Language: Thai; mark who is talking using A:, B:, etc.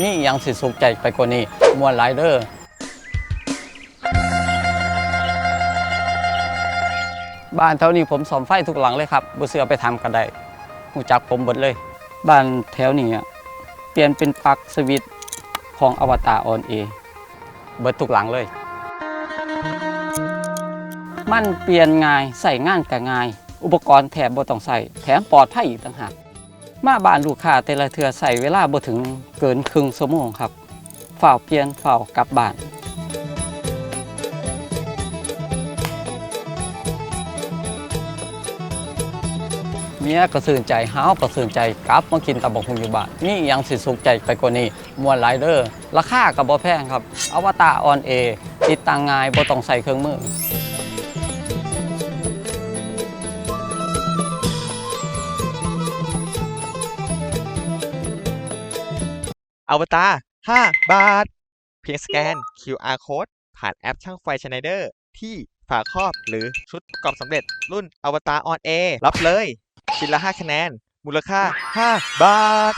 A: นี่ยังสิสุขใจไปกว่านี้มวนหลายเด้อบ้านแถวนี้ผมซ่อมไฟทุกหลังเลยครับบ่เสือไปทำกันได้หูจักผมเบิดเลย บ้านแถวนี้เปลี่ยนเป็นปลั๊กสวิตของอวตารออนเอเบิดทุกหลังเลย มันเปลี่ยนง่ายใส่งานก็ง่าย อุปกรณ์แถมบ่ต้องใส่แถมปลอดภัยอีกต่างหาก มาบ้านลูกค้าแต่ละเทือใส่เวลาบ่ถึงเกินครึ่งชั่วโมงครับฝ่าเปลี่ยนฝ่ากลับบ้านเมียก็สื่นใจห้าวก็สื่นใจกลับมากินตับกหุงอยู่บ้านนี่ยังสิสุขใจไปกว่านี้มวนหลายเดอร์ราคาก็บ่แพงครับอวตารออนเอติดตั้งง่ายบ่ต้องใส่เครื่องมือ
B: อวตาร5บาท เพียงสแกน QR Code ผ่านแอปช่างไฟชไนเดอร์ ที่ฝาครอบหรือชุดประกอบสำเร็จรุ่นอวตารออนเอรับเลย ชิ้นละ 5 คะแนน มูลค่า 5 บาท